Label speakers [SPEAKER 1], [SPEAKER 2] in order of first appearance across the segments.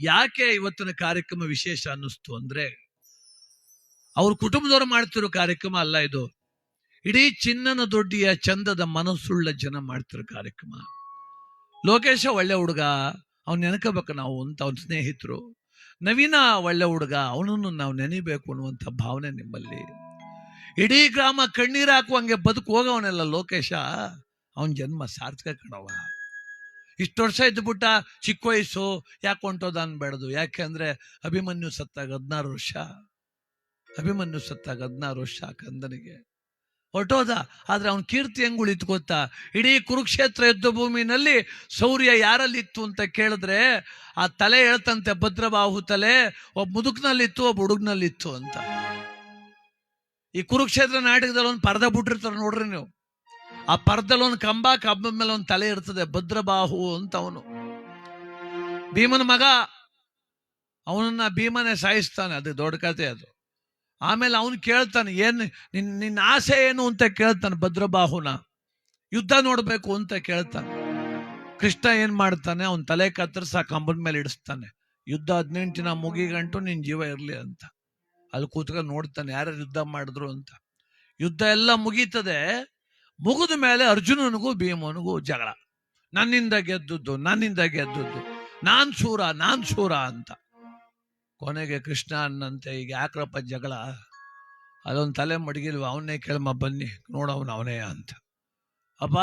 [SPEAKER 1] ಯಾಕೆ ಇವತ್ತಿನ ಕಾರ್ಯಕ್ರಮ ವಿಶೇಷ ಅನ್ನಿಸ್ತು ಅಂದ್ರೆ, ಅವ್ರ ಕುಟುಂಬದವ್ರು ಮಾಡ್ತಿರೋ ಕಾರ್ಯಕ್ರಮ ಅಲ್ಲ ಇದು. ಇಡೀ ಚಿನ್ನನ ದೊಡ್ಡಿಯ ಚಂದದ ಮನಸ್ಸುಳ್ಳ ಜನ ಮಾಡ್ತಿರೋ ಕಾರ್ಯಕ್ರಮ. ಲೋಕೇಶ ಒಳ್ಳೆ ಹುಡುಗ, ಅವ್ನು ನೆನಕಬೇಕು ನಾವು ಅಂತ ಅವ್ನ ಸ್ನೇಹಿತರು. ನವೀನ ಒಳ್ಳೆ ಹುಡುಗ, ಅವನನ್ನು ನಾವು ನೆನಿಬೇಕು ಅನ್ನುವಂಥ ಭಾವನೆ ನಿಮ್ಮಲ್ಲಿ. ಇಡೀ ಗ್ರಾಮ ಕಣ್ಣೀರು ಹಾಕುವಂಗೆ ಬದುಕು ಹೋಗವನೆಲ್ಲ ಲೋಕೇಶ, ಅವನ ಜನ್ಮ ಸಾರ್ಥಕ ಕಣವ ಇಷ್ಟು ವರ್ಷ ಇದ್ದುಬಿಟ್ಟ ಚಿಕ್ಕ ವಯಸ್ಸು ಯಾಕೆ ಹೊಂಟೋದ ಅನ್ಬೇಡದು? ಯಾಕೆ ಅಂದರೆ ಅಭಿಮನ್ಯು ಸತ್ತಾಗ ಹದಿನಾರು ವರ್ಷ. ಅಭಿಮನ್ಯು ಸತ್ತಾಗ ಹದಿನಾರು ವರ್ಷ ಕಂದನಿಗೆ. ಹೊರಟೋದ. ಆದರೆ ಅವನ ಕೀರ್ತಿ ಹೆಂಗ್ ಉಳಿತು ಗೊತ್ತಾ? ಇಡೀ ಕುರುಕ್ಷೇತ್ರ ಯುದ್ಧ ಭೂಮಿನಲ್ಲಿ ಶೌರ್ಯ ಯಾರಲ್ಲಿತ್ತು ಅಂತ ಕೇಳಿದ್ರೆ ಆ ತಲೆ ಹೇಳ್ತಂತೆ ಭದ್ರಬಾಹು ತಲೆ, ಒಬ್ಬ ಮುದುಕ್ನಲ್ಲಿತ್ತು, ಒಬ್ಬ ಹುಡುಗ್ನಲ್ಲಿತ್ತು ಅಂತ. ಈ ಕುರುಕ್ಷೇತ್ರ ನಾಟಕದಲ್ಲಿ ಒಂದು ಪರ್ದ ಬಿಟ್ಟಿರ್ತಾರೆ ನೋಡ್ರಿ ನೀವು. ಆ ಪರ್ದಲ್ಲಿ ಒಂದು ಕಂಬ ಕಂಬದ ಮೇಲೆ ಒಂದು ತಲೆ ಇರ್ತದೆ, ಭದ್ರಬಾಹು ಅಂತ ಅವನು. ಭೀಮನ ಮಗ ಅವನನ್ನ ಭೀಮನೆ ಸಾಯಿಸ್ತಾನೆ, ಅದು ದೊಡ್ಡ ಕತೆ ಅದು. ಆಮೇಲೆ ಅವನು ಕೇಳ್ತಾನೆ, ಏನ್ ನಿನ್ ನಿನ್ನ ಆಸೆ ಏನು ಅಂತ ಕೇಳ್ತಾನೆ, ಭದ್ರಬಾಹುನ. ಯುದ್ಧ ನೋಡ್ಬೇಕು ಅಂತ ಕೇಳ್ತಾನೆ. ಕೃಷ್ಣ ಏನ್ ಮಾಡ್ತಾನೆ, ಅವನ ತಲೆ ಕತ್ತರಿಸ ಕಂಬದ ಮೇಲೆ ಇಡಿಸ್ತಾನೆ. ಯುದ್ಧ ಹದಿನೆಂಟಿನ ದಿನ ಮುಗಿಗಂಟು ನಿನ್ ಜೀವ ಇರಲಿ ಅಂತ. ಅಲ್ಲಿ ಕೂತ್ಕೊಂಡು ನೋಡ್ತಾನೆ, ಯಾರ್ಯಾರು ಯುದ್ಧ ಮಾಡಿದ್ರು ಅಂತ. ಯುದ್ಧ ಎಲ್ಲ ಮುಗೀತದೆ ಮುಗಿದ ಮೇಲೆ ಅರ್ಜುನನಿಗೂ ಭೀಮನಿಗೂ ಜಗಳ. ನನ್ನಿಂದ ಗೆದ್ದದ್ದು ನನ್ನಿಂದ ಗೆದ್ದದ್ದು, ನಾನ್ ಸೂರ ನಾನ್ ಶೂರ ಅಂತ. ಕೊನೆಗೆ ಕೃಷ್ಣ ಅನ್ನಂತೆ, ಈಗ ಯಾಕ್ರಪ್ಪ ಜಗಳ? ಅದೊಂದು ತಲೆ ಮಡಗಿಲ್ವ? ಅವನ್ನೇ ಕೇಳಮ್ಮ ಬನ್ನಿ, ನೋಡವನು ಅವನೇ ಅಂತ. ಅಪ್ಪ,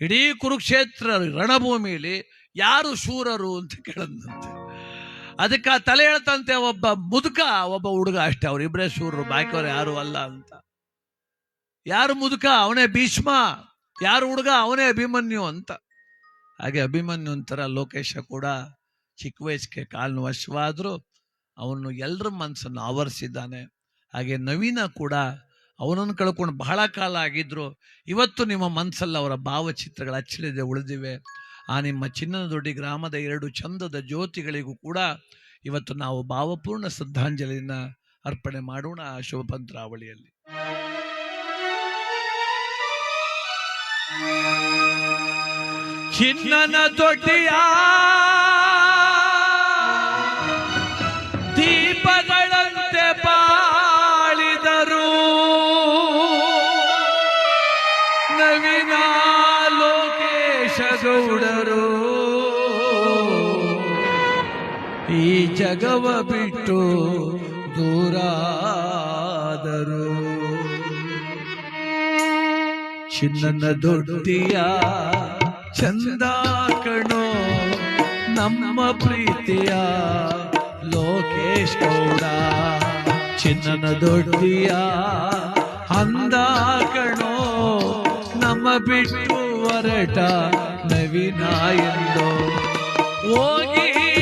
[SPEAKER 1] ಇಡೀ ಕುರುಕ್ಷೇತ್ರ ರಣಭೂಮಿಲಿ ಯಾರು ಶೂರರು ಅಂತ ಕೇಳದಂತೆ ಅದಕ್ಕೆ ತಲೆ ಹೇಳ್ತಂತೆ ಒಬ್ಬ ಮುದುಕ, ಒಬ್ಬ ಹುಡುಗ ಅಷ್ಟೇ ಅವರಿಬ್ಬರೇ ಶೂರರು, ಬಾಕಿಯವರು ಯಾರು ಅಲ್ಲ ಅಂತ. ಯಾರು ಮುದುಕ? ಅವನೇ ಭೀಷ್ಮ. ಯಾರು ಹುಡುಗ? ಅವನೇ ಅಭಿಮನ್ಯು ಅಂತ. ಹಾಗೆ ಅಭಿಮನ್ಯು ಅಂತರ ಲೋಕೇಶ ಕೂಡ ಚಿಕ್ಕ ವಯಸ್ಸಿಗೆ ಕಾಲು ವಶವಾದ್ರು ಅವನು ಎಲ್ಲರ ಮನಸ್ಸನ್ನು ಆವರಿಸಿದ್ದಾನೆ. ಹಾಗೆ ನವೀನ ಕೂಡ ಅವನನ್ನು ಕಳ್ಕೊಂಡು ಬಹಳ ಕಾಲ ಆಗಿದ್ರು. ಇವತ್ತು ನಿಮ್ಮ ಮನಸ್ಸಲ್ಲಿ ಅವರ ಭಾವಚಿತ್ರಗಳು ಅಚ್ಚಳಿದೆ, ಉಳಿದಿವೆ. ಆ ನಿಮ್ಮ ಚಿನ್ನದ ದೊಡ್ಡಿ ಗ್ರಾಮದ ಎರಡು ಚಂದದ ಜ್ಯೋತಿಗಳಿಗೂ ಕೂಡ ಇವತ್ತು ನಾವು ಭಾವಪೂರ್ಣ ಶ್ರದ್ಧಾಂಜಲಿನ ಅರ್ಪಣೆ ಮಾಡೋಣ ಆ ಶುಭ ಚಿನ್ನನ ದೊಡ್ಡಿಯ ದೀಪಗಳಂತೆ ಪಾಳಿದರು ನವೀನ ಲೋಕೇಶ ಗೌಡರು. ಈ ಜಗವ ಬಿಟ್ಟು ದೂರಾದರು ಚಿನ್ನನ ದೊಡ್ಡಿಯ ಚಂದ ಕಣೋ, ನಮ್ಮ ಪ್ರೀತಿಯ ಲೋಕೇಶ್ ಗೌಡ. ಚಿನ್ನನ ದೊಡ್ಡಿಯ ಅಂದ ಕಣೋ, ನಮ್ಮ ಬಿಟ್ಟು ಹೊರಟ ನವೀನ ಎಂದೋ. ಹೋಗಿ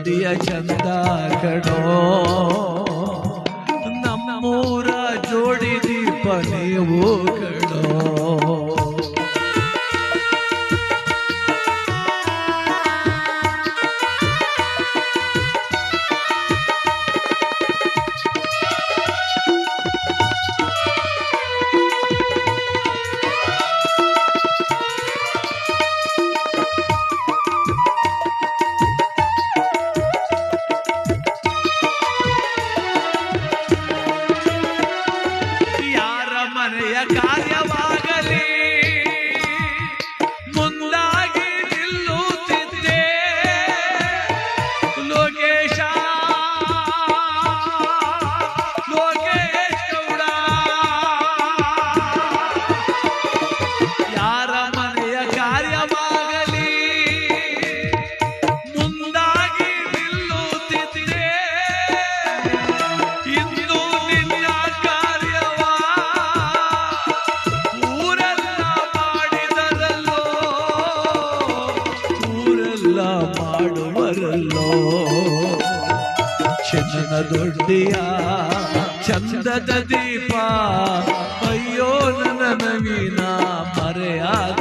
[SPEAKER 1] ದುಡಿಯ ಚಂದ ಕಣೋ. ಲೋಕೇಶ ಮಾಡುವರಲ್ಲೋ ಚಿನ್ನನ ದೊಡ್ಡಿಯ ಚಂದದ ದೀಪ ಅಯ್ಯೋ ನನ್ನ ನವೀನ ಮರೆಯಾದಪ್ಪ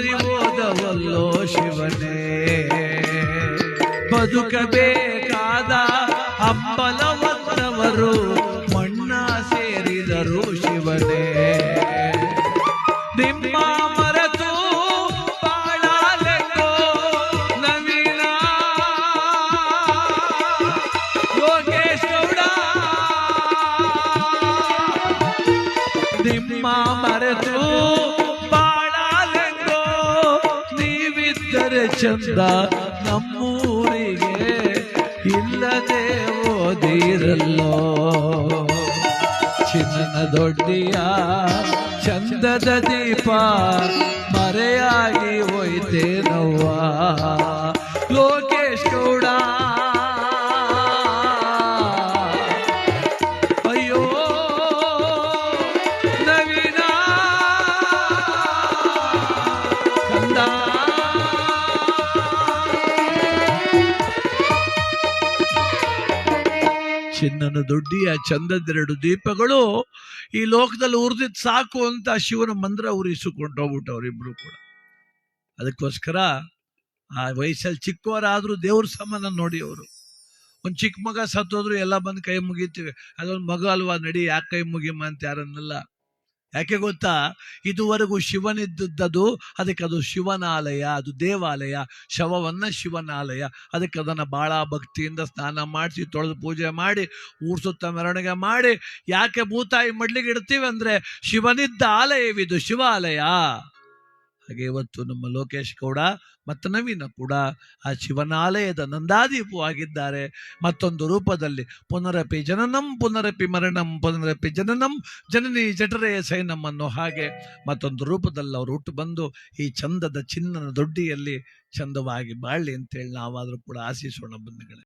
[SPEAKER 1] ಪರಿಬೋದವಲ್ಲೋ ಶಿವನೇ. ಬದುಕಬೇಕಾದ ಹಂಬಲವನ್ನವರು ಮಣ್ಣ ಸೇರಿದರು ಶಿವನೇ. ನಿಮ್ಮ ಮರತು ಬಾಳಲೆಂದೋ ನವೀನ. ಯೋಗೇಶ್ ಗೌಡ. ನಿಮ್ಮ ಮರೆತು ಚಂದ ನಮ್ಮೂರಿಗೆ ಇಲ್ಲದೆ ಓದಿರಲ್ಲೋ? ಚಿನ್ನ ದೊಡ್ಡಿಯ ಚಂದದ ದೀಪ ಮರೆಯಾಗಿ ಹೋಯ್ತೇನವ್ವ? ಲೋಕೇಶ್ ಗೌಡ ಚಿನ್ನನ ದೊಡ್ಡಿಯ ಚಂದದೆರಡು ದೀಪಗಳು ಈ ಲೋಕದಲ್ಲಿ ಉರಿದಿದ್ ಸಾಕು ಅಂತ ಶಿವನ ಮಂದ್ರ ಉರಿಸಿಕೊಂಡು ಹೋಗ್ಬಿಟ್ಟು ಅವರಿಬ್ರು ಕೂಡ. ಅದಕ್ಕೋಸ್ಕರ ಆ ವಯಸ್ಸಲ್ಲಿ ಚಿಕ್ಕವರಾದರೂ ದೇವ್ರ ಸಮಾನ ನೋಡಿ ಅವರು. ಒಂದು ಚಿಕ್ಕ ಮಗ ಸತ್ತೋದ್ರು ಎಲ್ಲ ಬಂದು ಕೈ ಮುಗಿತೀವಿ. ಅದೊಂದು ಮಗ ಅಲ್ವಾ ನಡಿ ಯಾಕೆ ಕೈ ಮುಗಿಮ್ಮ ಅಂತ ಯಾರನ್ನಲ್ಲ. ಯಾಕೆ ಗೊತ್ತಾ? ಇದುವರೆಗೂ ಶಿವನಿದ್ದದ್ದು ಅದಕ್ಕೆ ಅದು ಶಿವನಾಲಯ, ಅದು ದೇವಾಲಯ, ಶವವನ್ನ ಶಿವನಾಲಯ. ಅದಕ್ಕೆ ಅದನ್ನು ಭಾಳ ಭಕ್ತಿಯಿಂದ ಸ್ನಾನ ಮಾಡಿಸಿ, ತೊಳೆದು ಪೂಜೆ ಮಾಡಿ, ಊರ್ ಸುತ್ತ ಮೆರವಣಿಗೆ ಮಾಡಿ, ಯಾಕೆ ಭೂತಾಯಿ ಮಡ್ಲಿಗೆ ಇಡ್ತೀವಿ ಅಂದರೆ ಶಿವನಿದ್ದ ಆಲಯವಿದು ಶಿವಾಲಯ. ಹಾಗೆ ಇವತ್ತು ನಮ್ಮ ಲೋಕೇಶ್ ಗೌಡ ಮತ್ತು ನವೀನ ಕೂಡ ಆ ಶಿವನಾಲಯದ ನಂದಾದೀಪವಾಗಿದ್ದಾರೆ. ಮತ್ತೊಂದು ರೂಪದಲ್ಲಿ ಪುನರಪಿ ಜನನಂ, ಪುನರಪಿ ಮರಣಂ, ಪುನರಪಿ ಜನನಂ, ಜನನಿ ಜಠರೇ ಸೈನಂ ಹಾಗೆ ಮತ್ತೊಂದು ರೂಪದಲ್ಲಿ ಅವರು ಹುಟ್ಟು ಬಂದು ಈ ಚಂದದ ಚಿನ್ನನ ದೊಡ್ಡಿಯಲ್ಲಿ ಚಂದವಾಗಿ ಬಾಳ್ಲಿ ಅಂತೇಳಿ ನಾವಾದರೂ ಕೂಡ ಆಶಿಸೋಣ ಬಂಧುಗಳೇ.